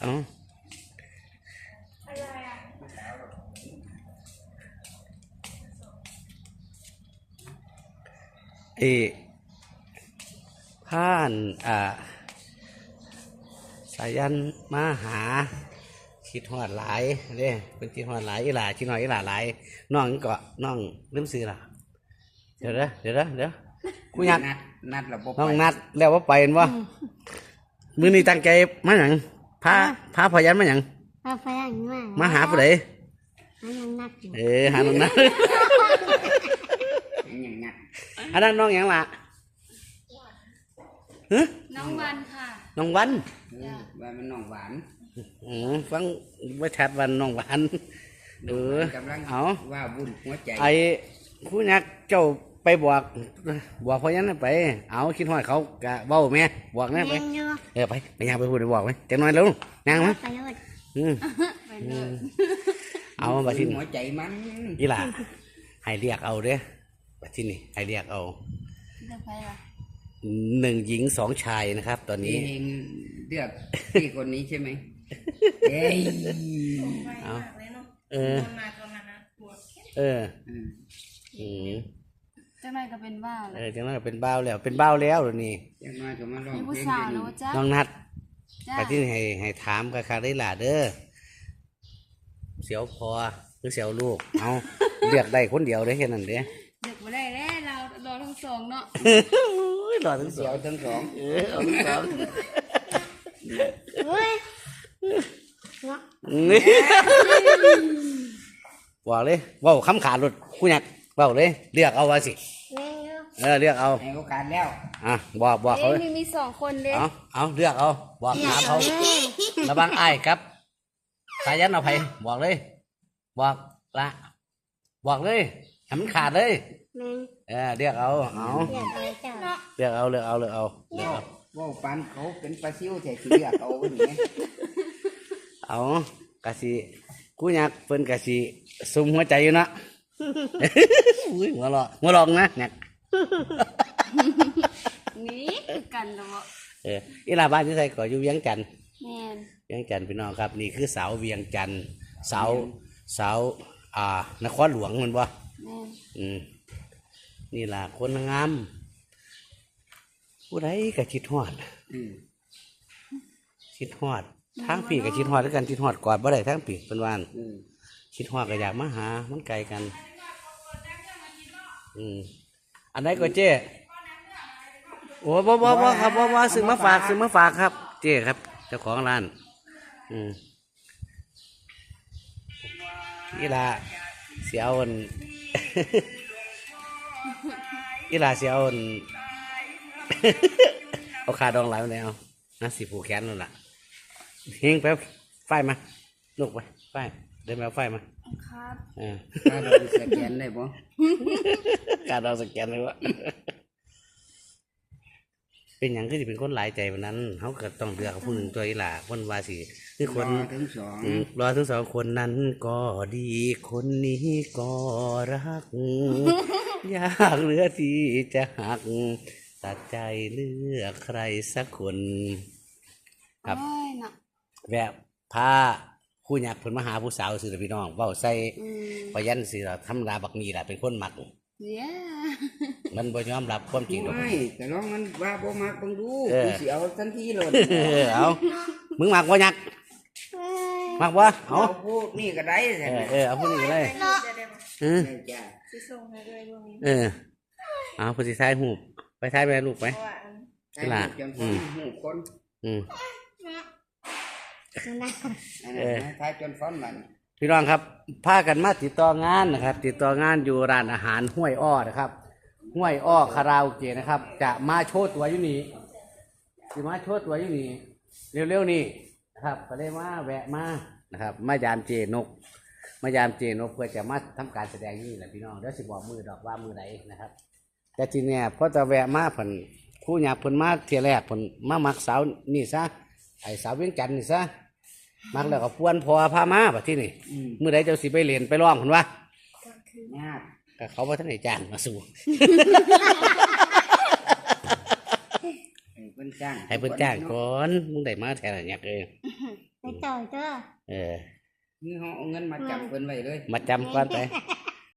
เอะเอผ่านอ่าสายันมาหาคิดหอดหลายเด้เป็นคิดหอดหลายอีหลาคิดหอดอีหลาหลายน้องเกาะน้องลืมซื้อล่ะเดี๋ยวนะเดี๋ยวนะเดี๋ยวกูอยากนัดแล้วบ่ไปน้องนัดแล้วว่าไปเห็นว่ามื้อนี้ตั้งใจมาหยัง พาพาพยันมาหยังเอาไปอย่างนี้มาหาผู้ใดอันนั้นนักอยู่เออหาน้องนัดอย่างนัดอันนั้นน้องหยังล่ะฮะน้องวันค่ะ น้องวันเออว่ามันน้องหวานอืมฟังว่าชัดวันน้องวันเออกำลังเอาว่าบุญหัวใจไอ้ผู้ยักษ์เจ้า ไปบอกบอกพยันไป เอาคิดฮอดเขากะเบ้าแม่บอกแม่ไปแมงอยู่เออไปไปยังไปพูดไปบอกไหมจังน้อยแล้วนางมั้ยไปเลยอืมไปเลยเอาบัดที่บุญนี่หัวใจมันอีหล่าให้เรียกเอาเด้อบัดที่นี่ให้เรียกเอาจะไปละหนึ่งหญิงสองชายนะครับ ตอนเอนี้งเลือกพี่คนนี้ใช่ไหมเอ้ยเอามากเลยเนาะเออตอนมาตอนนั้นนะปวดเอออืมอืม จังไรก็เป็นบ้าเลเอยอจังน้อยก็เป็นบ้าวแล้ว เป็นบ้าวแล้วเดี๋ยวนี้ยังมาก็มาลองมีเพผู้ลงสาวเดี๋ยวแล้นี้วจ้าน้องนัดจ้าไปที่นี่ให้ให้ถามกับคาได้หล่ะเด้อเสียวพอหรือเสียวลูก เอาเลือกได้คนเดียวได้แค่นั้นเด้อเด็กมาได้แล้วเรารอทั้งสองเนาะอุ้ยรอทั้งสเสีอยงวทั้งสองเออเอาทั้งสองเฮ้ยเนาะนี่บอกเลยเว่าคำขาดหลุดกูอยาก เว่าเลยเลือกเอาว่าสิแมงอยู่เออเลือกเอาให้โอกาสแล้วอะบอกบอกเขาเอ้เลยยมีมีสองคนเด้เอาเอาเลือกเอาบอกอยาหากเขาเลยระวังไอ้ายครับสายันเอาไปบอกเลย บอกละ บอกเลยให้มันขาดเลยแมงเออเลือกเอาเอาอยากอะไรเจ้าเลือกเอาเลือกเอาเลือกเอาเลือกเอาว่าปันเขาเป็นปลาซิวแต่ที่เลือกเอาไว้นี่เอากะสิกูอยากเพิ่นกะสิซุ่มหัวใจอยู่เนาะ อุ้ยหัวเราะหัวเรองนะเนี่ยหนี่กันแล้วบ่เอออีลาบ้านที่ใส่ก่ออยู่เวียงจันทน์แม่นเวียงจันทน์พี่น้องครับ นี่คือเสาเวียงจันทน์เสาเสาอ่านครหลวงแมันบ่แม่นอืมนี่ล่ะคนงาม ผู้ใดก็คิดฮอดอืมคิดฮอดทางปีก็คิดฮอดด้วยกันคิดฮอดกอดบ่ได้ทางปีเป็นวาอั่นอืม คิดฮอดก็อยากมาหามันไกลกัน อืมอันไหนก็เจ้โอ้บ่บ่บ่ครับบ่บ่ซื้อมาฝากซื้อมาฝากครับ เจ้ครับเจ้าของร้าน อืมอีหลาเสียเอาอันอีหลาเสียเอาอันเอาขาดองหลมาแล้วนะสิผูกแขนนั่นแหละเฮงไปเอาไฟมาลูกไปไฟ เดินไปเอาไฟมาครับเออถ้าเราสแกนได้บ่การเราสแกนเลยวะเป็นอย่างก็จะเป็นคนหลายใจวันนั้นเขาก็ต้องเลือกผู้หนึ่งตัวอีหล่าคนว่าสิคือคนรอถึงสองอืมรอทั้งสองคนนั้นก็ดีคนนี้ก็รักยากเหลือที่จะหัก ตัดใจเลือกใครสักคน ครับ โอ้ยเนาะแวะพา ผู้หยักเพิ่นมาหาผู้สาวสิล่ะพี่น้องเว้าใส่อืมพยันสิล่ะทำลาบักนี้ล่ะเป็นคนมักเดี๋ยวมันบ่ยอมรับความจริงหรอก ไม่แต่ลองมันว่าบ่มักเบิ่งดูเออ กูสิเอาทันทีเลย เออเอามึงมักบ่ยักเฮ้ยมักบ่เอาเอาพูดนี่ก็ได้เอแต่อเออเอาผู้นี้ก็ได้เออจ้าสิส่งให้ด้วยดวงนี้เออเอาผู้สิถ่ายรูปไปถ่ายแม่ลูกไป เพราะว่าอันนี่ล่ะจนคอืนมหูคนอืม ท้ายจนฟ้อนมันพี่น้องครับพากันมาติดต่องานนะครับ ติดต่องานอยู่ร้านอาหารห้วยอ้อนะครับห้วยอ้อคาราโอเกะนะครับ จะมาโชว์ตัวอยู่นี่จะมาโชว์ตัวอยู่นี่เร็วๆนี่นะครับก็เลยมาแวะมานะครับ มายามเจนก มายามเจนกเพื่อจะมาทำการแสดงอยู่นี่แหละพี่น้องเดี๋ยวสิบอกมือดอกว่ามือไหนนะครับแต่ทีเนี้ยพอจะแวะมาผนผู้หยาเพิ่นมาเที่ยแรกผนมามักสาวนี่ซะ ไอ้สาวเวียงจันทน์นี่ซะมักแล้วก็พวนพอพามาแบบที่นี่อืมเมื่อใดเจ้าสิไปเรียนไปร้องคนว่ายากก็เขาว่าท่านไหนจ้างมาสู่ให้เพิ่นจ้างให้เพิ่นจ้างก่อนมึงได้มาแทนอะไรเนี่ยเออไปต่อยเจ้าเออ นี่เขาเอาเงินมาจับเพิ่นไว้เลย มาจำก่อนไป